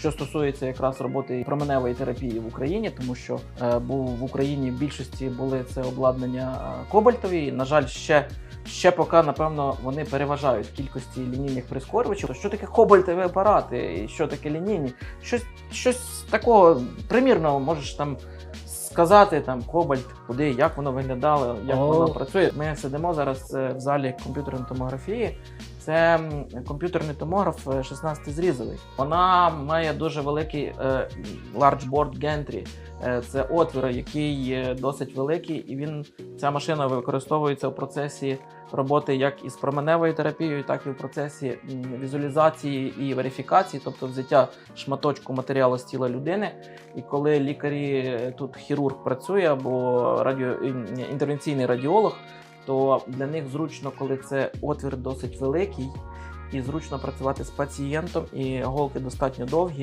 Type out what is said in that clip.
Що стосується якраз роботи променевої терапії в Україні, тому що е, був в Україні в більшості були це обладнання е, кобальтові. На жаль, ще, ще поки, напевно, вони переважають в кількості лінійних прискорювачів. Що таке кобальтові апарати і що таке лінійні? Щось, щось такого примірного можеш там сказати там кобальт, куди, як воно виглядало, як О. воно працює. Ми сидимо зараз е, в залі комп'ютерної томографії. Це комп'ютерний томограф е, 16 зрізовий. Вона має дуже великий е, large board gantry. Е, Це отвір, який е, досить великий, і він ця машина використовується в процесі роботи як із променевою терапією, так і в процесі візуалізації і верифікації, тобто взяття шматочку матеріалу з тіла людини. І коли лікарі е, тут хірург працює або радіо інтервенційний радіолог, то для них зручно, коли це отвір досить великий, і зручно працювати з пацієнтом, і голки достатньо довгі.